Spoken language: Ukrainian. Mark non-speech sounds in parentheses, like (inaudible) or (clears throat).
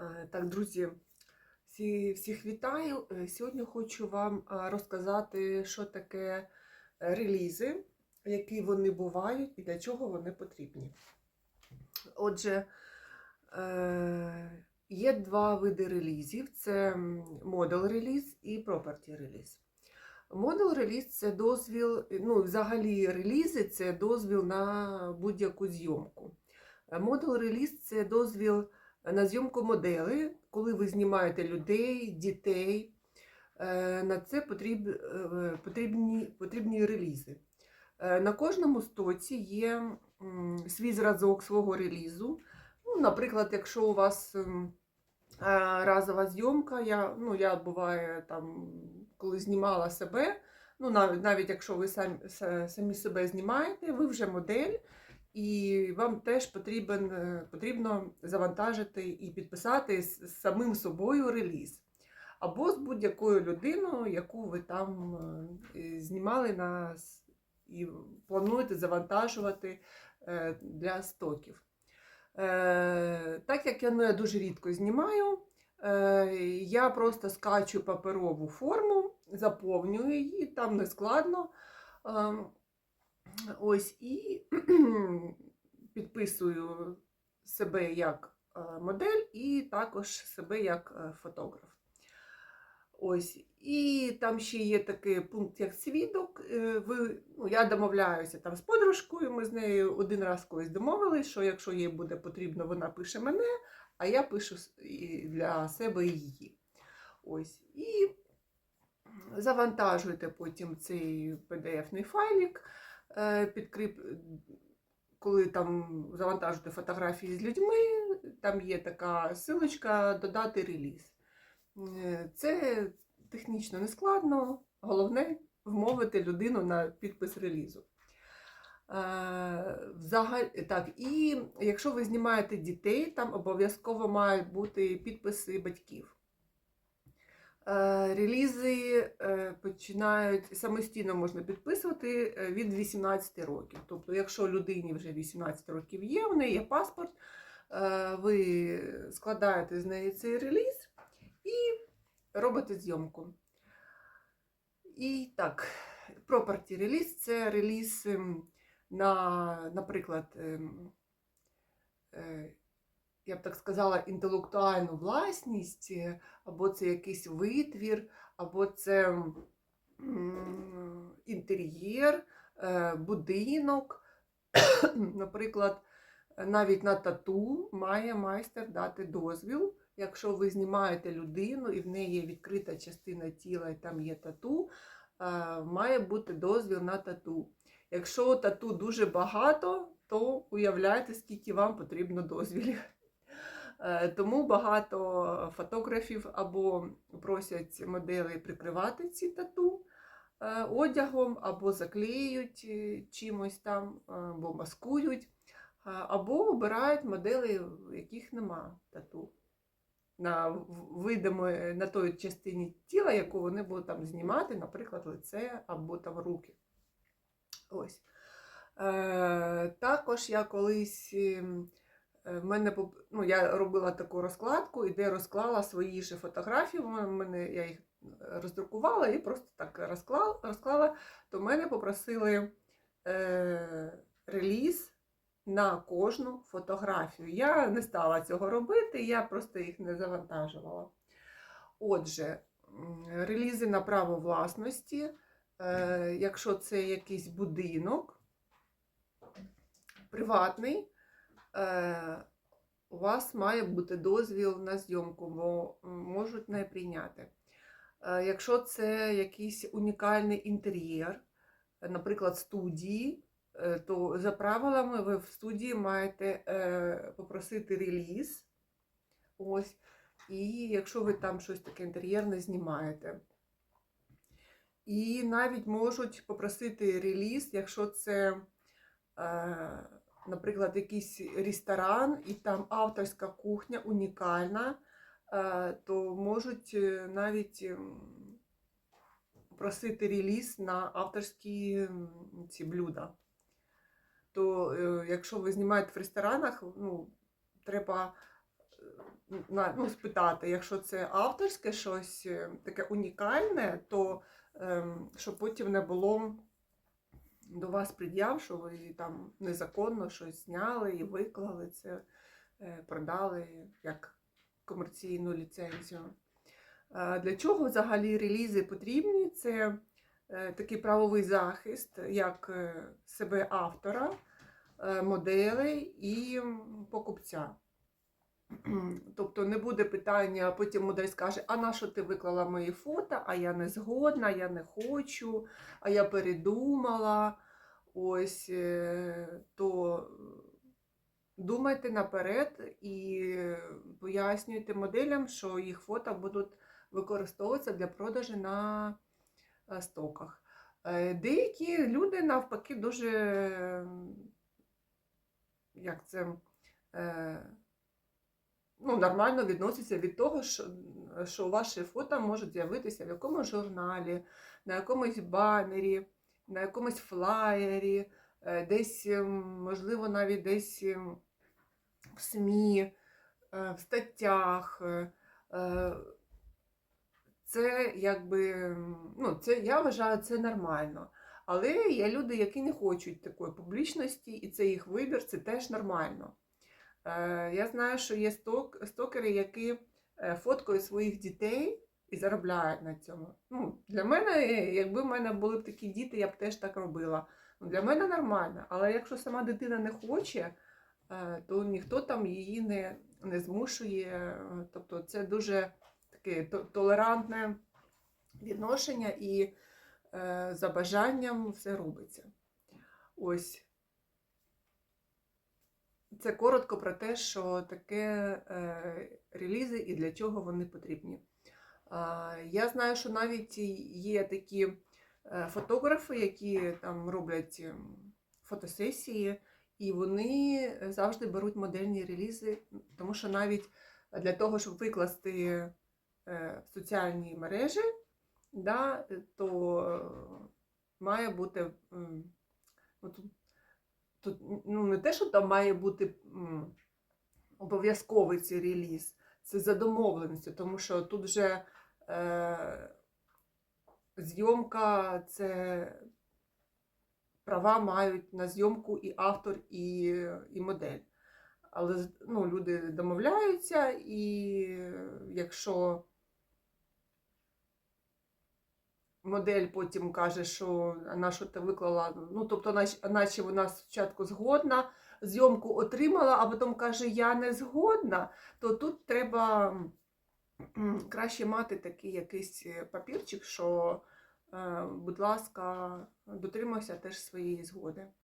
Е, Так, друзі, всіх вітаю. Е, Сьогодні хочу вам е, розказати, що таке релізи, які вони бувають і для чого вони потрібні. Отже, є два види релізів: це модел реліз і property реліз. Модел реліз це дозвіл, ну, взагалі релізи це дозвіл на будь-яку зйомку. Модел реліз це дозвіл на зйомку модели, коли ви знімаєте людей, дітей. Е, На це е, потрібні, потрібні релізи. Е, На кожному стоці є свій зразок свого релізу. Ну, наприклад, якщо у вас разова зйомка, я, ну, я буває там, коли знімала себе, ну, навіть якщо ви самі, самі себе знімаєте, ви вже модель, і вам теж потрібен, е, потрібно завантажити і підписати з самим собою реліз. Або з будь-якою людиною, яку ви там е, знімали на, і плануєте завантажувати е, для стоків. Е, Так як я, ну, я дуже рідко знімаю, е, я просто скачу паперову форму, заповнюю її, там не складно. Ось і (clears throat) підписую себе як е, модель і також себе як е, фотограф. Ось. І там ще є такий пункт, як свідок. Е, Ви, ну, я домовляюся там з подружкою. Ми з нею один раз колись домовились, що якщо їй буде потрібно, вона пише мене, а я пишу для себе її. Ось. І завантажуєте потім цей е, підкріп... коли там завантажуєте фотографії з людьми, там є така силочка додати реліз. Е, Це технічно не складно, головне вмовити людину на підпис релізу. Е, Взагалі, так, і якщо ви знімаєте дітей, там обов'язково мають бути підписи батьків. Е, Релізи е, починають самостійно можна підписувати е, від 18 років. Тобто, якщо людині вже 18 років є, в неї є паспорт, ви складаєте з неї цей реліз і робите зйомку. І так, property реліз це реліз ем, на, наприклад, ем, я б так сказала, інтелектуальну власність, е, або це якийсь витвір, або це інтер'єр, е, будинок. (coughs) Наприклад, навіть на тату має майстер дати дозвіл. Якщо ви знімаєте людину і в неї є відкрита частина тіла, і там є тату, е, має бути дозвіл на тату. Якщо тату дуже багато, то уявляйте, скільки вам потрібно дозвілів. Е, Тому багато фотографів або просять моделей прикривати ці тату е, одягом, або заклеюють е, чимось там, або маскують, або обирають моделей, в яких нема тату. На в- видимої на той частині тіла, яку вони будуть там знімати, наприклад, лице або там руки. Ось. Також я колись. Е, В мене ну, я робила таку розкладку, і де розклала свої ж фотографії. в мене- я їх роздрукувала і просто так розклала, розклала. То мене попросили е, реліз на кожну фотографію. Я не стала цього робити, я просто їх не завантажувала. Отже, релізи на право власності, е, якщо це якийсь будинок приватний. Е, у вас має бути дозвіл на зйомку, бо можуть не прийняти. Е, Якщо це якийсь унікальний інтер'єр, наприклад, студії, е, то за правилами ви в студії маєте попросити реліз. Ось. І якщо ви там щось таке інтер'єрне знімаєте. І навіть можуть попросити реліз, якщо це. Наприклад, якийсь ресторан, і там авторська кухня унікальна, е, то можуть е, навіть ем, просити реліз на авторські ці блюда. То е, якщо ви знімаєте в ресторанах, ну, треба ну, спитати, якщо це авторське щось таке унікальне, то ем, щоб потім не було до вас пред'яв, що ви там незаконно щось зняли і виклали це, е, продали як комерційну ліцензію. Для чого взагалі релізи потрібні? Це е, такий правовий захист як е, себе автора, моделей і покупця. (clears throat) Тобто не буде питання, а потім модель скаже, а на що ти виклала мої фото, а я не згодна, я не хочу, а я передумала. Ось е, то думайте наперед і пояснюйте моделям, що їх фото будуть використовуватися для продажу на е, стоках. Е, Деякі люди навпаки дуже як це, ну, нормально відносяться від того, що, що ваші фото можуть з'явитися в якомусь журналі, на якомусь банері, на якомусь флаєрі, е, десь, ем, можливо, навіть десь ем, в СМІ, е, в статтях. е, Це якби, ну, це, я вважаю, це нормально. Але є люди, які не хочуть такої публічності, і це їх вибір, це теж нормально. Е, Я знаю, що є сток, стокери, які е, фоткають своїх дітей і заробляють на цьому. Ну, для мене, якби в мене були б такі діти, я б теж так робила. Ну, Для мене нормально. Але якщо сама дитина не хоче, е, то ніхто там її не, не змушує. Тобто це дуже таке толерантне відношення і за бажанням все робиться. Ось. Це коротко про те, що таке е, релізи і для чого вони потрібні. Я знаю, що навіть є такі е, фотографи, які там роблять ем, фотосесії, і вони завжди беруть модельні релізи, тому що навіть для того, щоб викласти е, в соціальні мережі, да, то е, має бути ну, тут, тут ну, не те, що там має бути обов'язковий цей реліз, це за домовленістю, тому що тут вже е, зйомка це права мають на зйомку і автор, і, і модель. Але ну, люди домовляються, і якщо модель потім каже, що вона на що ти виклала, ну тобто, наче, наче вона спочатку згодна, зйомку отримала, а потім каже, я не згодна, то тут треба краще мати такий якийсь е, папірчик, що, е, будь ласка, дотримуйся теж своєї згоди.